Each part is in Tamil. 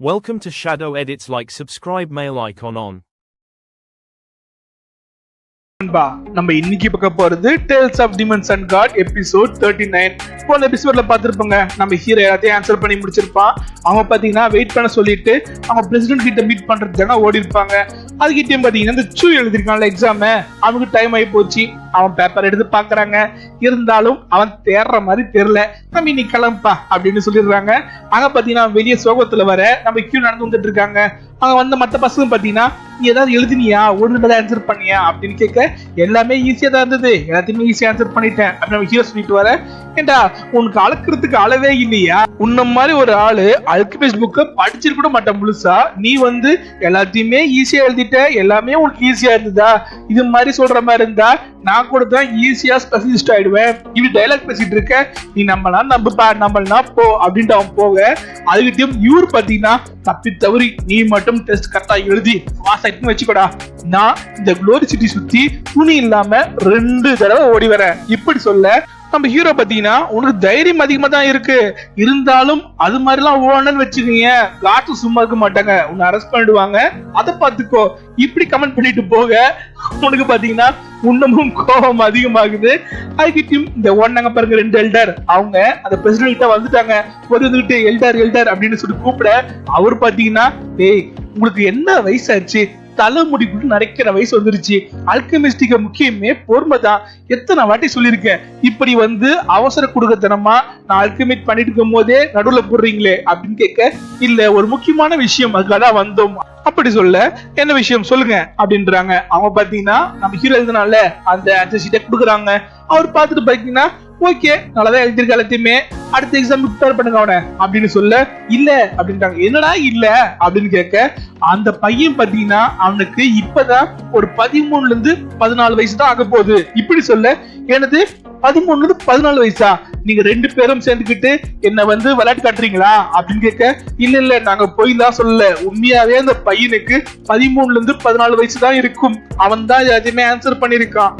Welcome to Shadow Edits like subscribe mail icon on. நண்பா நம்ம இன்னைக்கு பார்க்க போறது tales of demons and gods episode thirty nine போன எபிசோட்ல பார்த்துருப்போங்க. நம்ம ஹீரோ எல்லாத்தையும் ஆன்சர் பண்ணி முடிச்சிருப்பான். அவன் பாத்தீங்கன்னா வெயிட் பண்ண சொல்லிட்டு அவங்க பிரசிடென்ட் கிட்ட மீட் பண்றது தானே ஓடி இருப்பாங்க அதுக்கிட்டயும் பாத்தீங்கன்னா இந்த சூ எழுதிருக்கான்ல எக்ஸாம அவனுக்கு டைம் ஆகி போச்சு. அவன் பேப்பர் எடுத்து பாக்குறாங்க இருந்தாலும் அவன் தேடுற மாதிரி தெரியல. நம்ம இன்னைக்கு கிளம்பா அப்படின்னு சொல்லிடுறாங்க. அங்க பாத்தீங்கன்னா வெளியே சோகத்துல வர நம்ம கியூ நடந்து வந்துட்டு இருக்காங்க. அங்க வந்த மத்த பசங்க பாத்தீங்கன்னா நீ ஏதாவது எழுதினியா? ஒன்று ஆன்சர் பண்ணியா? அப்படின்னு கேட்க எல்லாமே ஈஸியா தான் இருந்தது. எல்லாத்தையுமே ஈஸியா ஆன்சர் பண்ணிட்டேன். அப்படின்னு நம்ம ஹீரோ சொல்லிட்டு வர ஏண்டா உனக்கு அழுக்கிறதுக்கு அளவே இல்லையா? உன்ன மாதிரி ஒரு ஆளு அல்கமிஸ்ட் புக்கு படிச்சிருக்கூட மாட்டேன் முழுசா. நீ வந்து எல்லாத்தையுமே ஈஸியா எழுதிட்ட எல்லாமே உனக்கு ஈஸியா இருந்ததா? இது மாதிரி சொல்ற மாதிரி இருந்தா நான் கூட தான் ஈஸியா ஸ்பெஷலிஸ்ட் ஆயிடுவேன். இப்படி டைலாக் பேசிட்டு இருக்க நீ நம்மளா நம்பப்பா நம்மளா போ அப்படின்ட்டு அவன் போக அதுக்கிட்டையும் இவர் பாத்தீங்கன்னா தப்பி தவறி நீ மட்டும் டெஸ்ட் கரெக்டா எழுதி பாஸ் ஆயிட்டுன்னு வச்சுக்கோடா. நான் இந்த குளோரி சிட்டி சுத்தி துணி இல்லாம ரெண்டு தடவை ஓடி வரேன். இப்படி சொல்ல நம்ம ஹீரோ பாத்தீங்கன்னா உனக்கு தைரியம் அதிகமா தான் இருக்கு. இருந்தாலும் அது மாதிரிலாம் ஓடணும்னு வச்சுக்கீங்க. காட்டு சும்மா இருக்க மாட்டாங்க. உன்னை அரெஸ்ட் பண்ணிடுவாங்க. அதை பார்த்துக்கோ. இப்படி கமெண்ட் பண்ணிட்டு போக உனக்கு பாத்தீங்கன்னா இன்னமும் கோபம் அதிகமாகுது. அதுக்கிட்டையும் இந்த ஒன்னாங்க பாருங்க ரெண்டு எல்டர் அவங்க அந்த பிரசிடென்ட் கிட்ட வந்துட்டாங்க. ஒரு வந்துகிட்டு எல்டர் எல்டர் அப்படின்னு சொல்லி கூப்பிட அவர் பாத்தீங்கன்னா டேய் உங்களுக்கு என்ன வயசாச்சு தலை கூட நரைக்கிற வயசு வந்துருச்சு. அல்கமிஸ்டிக்க முக்கியமே பொறுமை தான். எத்தனை வாட்டி சொல்லியிருக்கேன். இப்படி வந்து அவசர குடுக்கத்தனமா நான் அல்கமிட் பண்ணிட்டு இருக்கும் போதே நடுவுல போடுறீங்களே அப்படின்னு கேட்க இல்ல ஒரு முக்கியமான விஷயம் அதுக்காக வந்தோம். அப்படி சொல்ல என்ன விஷயம்? சொல்லுங்க. அப்படின்றாங்க. அவங்க பாத்தீங்கன்னா நம்ம ஹீரோ எழுதினால அந்த ஆன்சர் ஷீட்டை கொடுக்குறாங்க. அவர் பார்த்துட்டு பாத்தீங்கன்னா ஓகே நல்லதான் எழுதியிருக்க எல்லாத்தையுமே. அடுத்த எக்ஸாம் ப்ரிப்பேர் பண்ணுங்க அவனை அப்படின்னு சொல்ல இல்ல அப்படின்ட்டாங்க. என்னடா இல்ல? அப்படின்னு கேட்க அந்த பையன் பாத்தீங்கன்னா அவனுக்கு இப்பதான் ஒரு பதிமூணுல இருந்து பதினாலு வயசு தான் ஆக போகுது. இப்படி சொல்ல எனது பதிமூணுல இருந்து பதினாலு வயசா? நீங்க ரெண்டு பேரும் சேர்ந்துக்கிட்டு என்ன வந்து விளையாட்டு காட்டுறீங்களா? அப்படின்னு கேட்க இல்ல இல்ல நாங்க போய் தான் சொல்லல. உண்மையாவே அந்த பையனுக்கு பதிமூணுல இருந்து பதினாலு வயசு தான் இருக்கும். அவன் தான் எதையுமே ஆன்சர் பண்ணிருக்கான்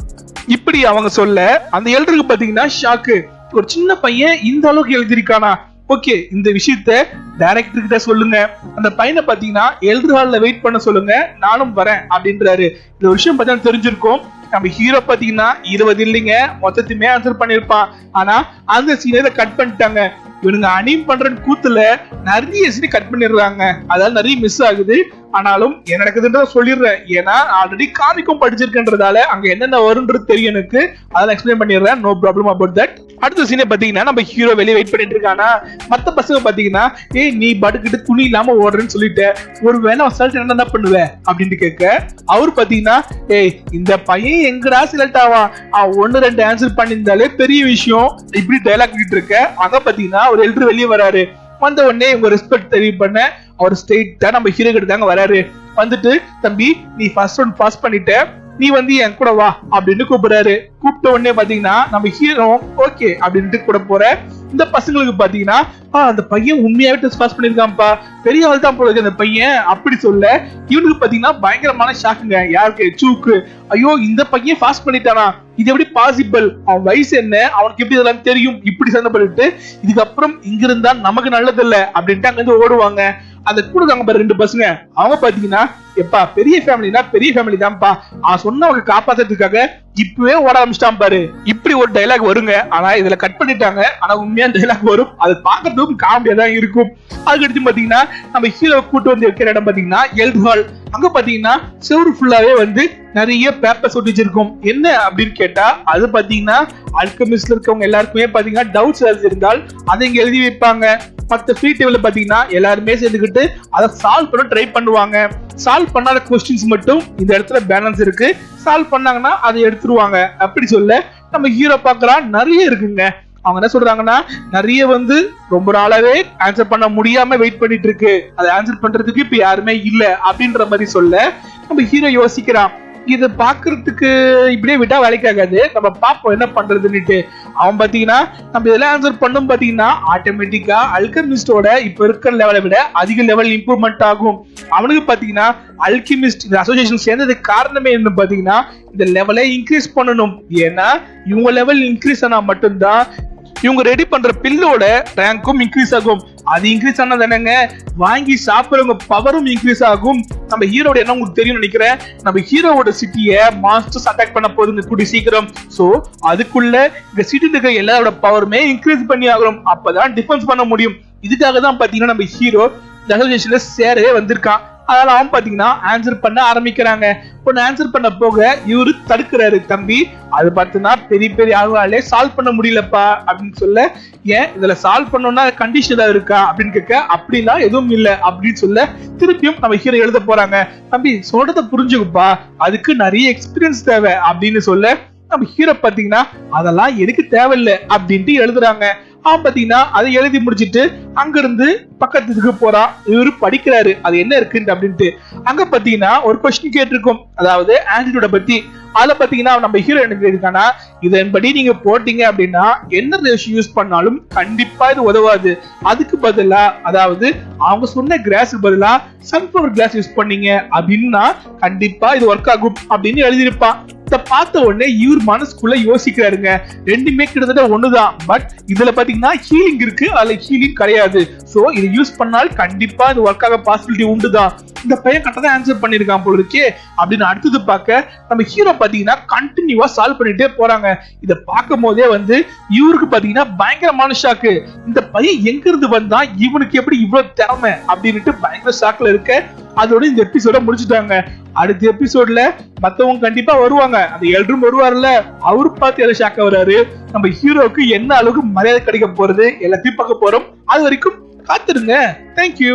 இப்படி அவங்க சொல்ல அந்த எழுதுறதுக்கு பாத்தீங்கன்னா ஷாக்கு ஒரு சின்ன பையன் இந்த அளவுக்கு எழுதியிருக்கானா? ஓகே இந்த விஷயத்த டைரக்டர் கிட்ட சொல்லுங்க. அந்த பையனை பாத்தீங்கன்னா எழுது ஹாலில் வெயிட் பண்ண சொல்லுங்க. நானும் வரேன் அப்படின்றாரு. இந்த விஷயம் பார்த்தா தெரிஞ்சிருக்கும். நம்ம ஹீரோ பாத்தீங்கன்னா இருபது இல்லைங்க. மொத்தத்தையுமே ஆன்சர் பண்ணிருப்பான் ஆனா அந்த சீனை கட் பண்ணிட்டாங்க. இவனுங்க அனிம் பண்ற கூத்துல நிறைய சீனை கட் பண்ணிடுறாங்க. அதாவது நிறைய மிஸ் ஆகுது. ஆனாலும் என்ன நடக்குதுன்றத சொல்லிடுறேன். ஏன்னா ஆல்ரெடி காமிக்கும் படிச்சிருக்கன்றதால அங்க என்னென்ன வரும்ன்றது தெரியும் எனக்கு அதெல்லாம் எக்ஸ்பிளைன் பண்ணிடுறேன். நோ ப்ராப்ளம் அபவுட் தட் அடுத்த சீனை பாத்தீங்கன்னா நம்ம ஹீரோ வெளியே வெயிட் பண்ணிட்டு இருக்கானா? மத்த பசங்க பாத்தீங்கன்னா ஏய் நீ படுக்கிட்டு துணி இல்லாம ஓடுறேன்னு சொல்லிட்டு. ஒரு வேலை சல்ட் என்ன பண்ணுவ? அப்படின்னு கேட்க அவர் பாத்தீங்கன்னா ஏய் இந்த பையன் எங்கடா செலக்ட் ஆவான் அவன் ஒன்னு ரெண்டு ஆன்சர் பண்ணியிருந்தாலே பெரிய விஷயம். இப்படி டைலாக் இருக்க. அங்க பாத்தீங்கன்னா ஒரு எல்டர் வெளியே வராரு. வந்த உடனே இவங்க ரெஸ்பெக்ட் தெரிவு பண்ண அவர் ஸ்ட்ரெயிட்டா நம்ம ஹீரோ கிட்ட தாங்க வராரு. வந்துட்டு தம்பி நீ ஃபர்ஸ்ட் ஒன் பாஸ் பண்ணிட்ட. நீ வந்து என் கூட வா அப்படின்னு கூப்பிடுறாரு. கூப்பிட்ட உடனே பாத்தீங்கன்னா நம்ம ஹீரோ ஓகே அப்படின்ட்டு கூட போற இந்த பசங்களுக்கு பாத்தீங்கன்னா அந்த பையன் உண்மையாவே டெஸ்ட் பாஸ் பண்ணிருக்கான்ப்பா. பெரிய ஆள் தான் போல இருக்கு அந்த பையன் அப்படி சொல்ல இவனுக்கு பாத்தீங்கன்னா பயங்கரமான ஷாக்குங்க யாருக்கு? சூக்கு ஐயோ இந்த பையன் பாஸ் பண்ணிட்டானா? இது எப்படி பாசிபிள் அவன் வயசு என்ன? அவனுக்கு எப்படி இதெல்லாம் தெரியும்? இப்படி சண்டை பண்ணிட்டு இதுக்கப்புறம் இங்க இருந்தா நமக்கு நல்லது இல்ல அப்படின்ட்டு அங்க இருந்து ஓடுவாங்க. அந்த கூட பாரு ரெண்டு பசங்க. அவங்க பாத்தீங்கன்னா எப்பா பெரிய ஃபேமிலினா பெரிய ஃபேமிலி தான்ப்பா. அவன் சொன்னவங்க காப்பாத்துறதுக்காக இப்பவே ஓட ஆரம்பிச்சிட்டான் பாரு. இப்படி ஒரு டைலாக் வருங்க. ஆனா இதுல கட் பண்ணிட்டாங்க. ஆனா உண்மையான டைலாக் வரும். அது பாக்குறதுக்கும் காமெடியா தான் இருக்கும். அதுக்கடுத்து பாத்தீங்கன்னா நம்ம ஹீரோ கூட்டு வந்து வைக்கிற இடம் பாத்தீங்கன்னா எல்ட் ஹால் அங்க பாத்தீங்கன்னா செவரு ஃபுல்லாவே வந்து நிறைய பேப்பர்ஸ் ஒட்டி வச்சிருக்கும். என்ன அப்படின்னு கேட்டா அது பாத்தீங்கன்னா அல்கமிஸ்ட்ல இருக்கவங்க எல்லாருக்குமே பாத்தீங்கன்னா டவுட்ஸ் ஏதாவது இருந்தால் அதை இங்க எழுதி வைப்பாங்க. மற்ற ஃப்ரீ டேபிள் பாத்தீங்கன்னா எல்லாருமே சேர்ந்துக்கிட்டு அதை சால்வ் பண்ண ட்ரை பண்ணுவாங்க. சால்வ் பண்ணாத கொஸ்டின்ஸ் மட்டும் இந்த இடத்துல பேலன்ஸ் இருக்கு. சால்வ் பண்ணாங்கன்னா அதை எடுத்துருவாங்க. அப்படி சொல்ல நம்ம ஹீரோ பார்க்கலாம். நிறைய இருக்குங்க. அவங்க என்ன சொல்றாங்கன்னா நிறைய வந்து ரொம்ப நாளாவே ஆன்சர் பண்ண முடியாம வெயிட் பண்ணிட்டு இருக்கு அதை ஆன்சர் பண்றதுக்கு இப்ப யாருமே இல்ல அப்படின்ற மாதிரி சொல்ல நம்ம ஹீரோ யோசிக்கிறான். இது பாக்குறதுக்கு இப்படியே விட்டா வேலைக்காகாது நம்ம பாப்போம் என்ன பண்றதுன்னுட்டு. அவன் பார்த்தீங்கன்னா நம்ம இதெல்லாம் ஆன்சர் பண்ணும் பாத்தீங்கன்னா ஆட்டோமேட்டிக்கா அல்கமிஸ்டோட இப்போ இருக்கிற லெவலை விட அதிக லெவல் இம்ப்ரூவ்மெண்ட் ஆகும். அவனுக்கு பாத்தீங்கன்னா அல்கிமிஸ்ட் இந்த அசோசியேஷன் சேர்ந்ததுக்கு காரணமே என்ன பாத்தீங்கன்னா இந்த லெவலை இன்க்ரீஸ் பண்ணணும். ஏன்னா இவங்க லெவல் இன்க்ரீஸ் ஆனா மட்டும்தான் இவங்க ரெடி பண்ற பில்லோட ரேங்க்கும் இன்க்ரீஸ் ஆகும். அது இன்க்ரீஸ் ஆனது என்னங்க? வாங்கி சாப்பிடுறவங்க பவரும் இன்க்ரீஸ் ஆகும். நம்ம ஹீரோட என்ன உங்களுக்கு தெரியும் நினைக்கிறேன்? நம்ம ஹீரோவோட சிட்டியை மாஸ்டர்ஸ் அட்டாக் பண்ண போகுதுங்க கூடி சீக்கிரம். சோ அதுக்குள்ள இந்த சிட்டி இருக்கிற எல்லாரோட பவருமே இன்க்ரீஸ் பண்ணி ஆகணும். அப்பதான் டிஃபென்ஸ் பண்ண முடியும். இதுக்காக தான் பாத்தீங்கன்னா நம்ம ஹீரோ நெகோசியேஷன்ல சேரவே வந்திருக்கான். அதனால அவன் பாத்தீங்கன்னா ஆன்சர் பண்ண ஆரம்பிக்கிறாங்க. பொண்ணு ஆன்சர் பண்ண போக இவரு தடுக்கிறாரு தம்பி. அது பார்த்தீங்கன்னா பெரிய பெரிய ஆளுவாலே சால்வ் பண்ண முடியலப்பா அப்படின்னு சொல்ல ஏன்? இதுல சால்வ் பண்ணோம்னா கண்டிஷன் ஏதாவது இருக்கா? அப்படின்னு கேட்க அப்படிலாம் எதுவும் இல்லை. அப்படின்னு சொல்ல திருப்பியும் நம்ம ஹீரோ எழுத போறாங்க. தம்பி சொல்றத புரிஞ்சுக்குப்பா. அதுக்கு நிறைய எக்ஸ்பீரியன்ஸ் தேவை. அப்படின்னு சொல்ல நம்ம ஹீரோ பாத்தீங்கன்னா அதெல்லாம் எனக்கு தேவையில்லை. அப்படின்ட்டு எழுதுறாங்க. அவன் பாத்தீங்கன்னா அதை எழுதி முடிச்சிட்டு அங்கிருந்து பக்கத்துக்கு போறான் இவரு படிக்கிறாரு. அது என்ன இருக்குன்னு அப்படின்ட்டு. அங்க பாத்தீங்கன்னா ஒரு கொஸ்டின் கேட்டிருக்கும். அதாவது ஆன்டிடியூட பத்தி. அதுல பாத்தீங்கன்னா நம்ம ஹீரோ என்ன இருக்கானா இதன்படி நீங்க போட்டீங்க அப்படின்னா என்ன ரேஷியோ யூஸ் பண்ணாலும் கண்டிப்பா இது உதவாது. அதுக்கு பதிலா அதாவது அவங்க சொன்ன கிராஸுக்கு பதிலா சன்ஃபிளவர் கிளாஸ் யூஸ் பண்ணீங்க அப்படின்னா கண்டிப்பா இது ஒர்க் ஆகும். அப்படின்னு எழுதியிருப்பான். இத பார்த்த உடனே இவர் மனசுக்குள்ள யோசிக்கிறாருங்க. ரெண்டுமே கிட்டத்தட்ட ஒண்ணுதான். பட் இதுல பாத்தீங்கன்னா ஹீலிங் இருக்கு. அதுல ஹீலிங் கிடையாது. சோ இதை யூஸ் பண்ணால் கண்டிப்பா இது ஒர்க் ஆக பாசிபிலிட்டி உண்டுதான். இந்த பையன் கரெக்டா ஆன்சர் பண்ணிருக்கான் போல இருக்கே. அப்படின்னு அடுத்தது பார்க்க நம்ம ஹீரோ பாத்தீங்கன்னா கண்டினியூவா சால்வ் பண்ணிட்டே போறாங்க. இத பார்க்கும் போதே வந்து இவருக்கு பாத்தீங்கன்னா பயங்கரமான ஷாக்கு இந்த பையன் எங்க இருந்து வந்தா இவனுக்கு எப்படி இவ்வளவு திறமை? அப்படின்னுட்டு பயங்கர ஷாக்ல இருக்க அதோட இந்த எபிசோட முடிச்சுட்டாங்க. அடுத்த எபிசோட்ல மத்தவங்க கண்டிப்பா வருவாங்க. அந்த எல்ரும் வருவார்ல அவரு பார்த்து எதை ஷாக்க வராரு நம்ம ஹீரோக்கு என்ன அளவுக்கு மரியாதை கிடைக்க போறது? எல்லாத்தையும் பார்க்க போறோம். அது வரைக்கும் காத்துருங்க. தேங்க்யூ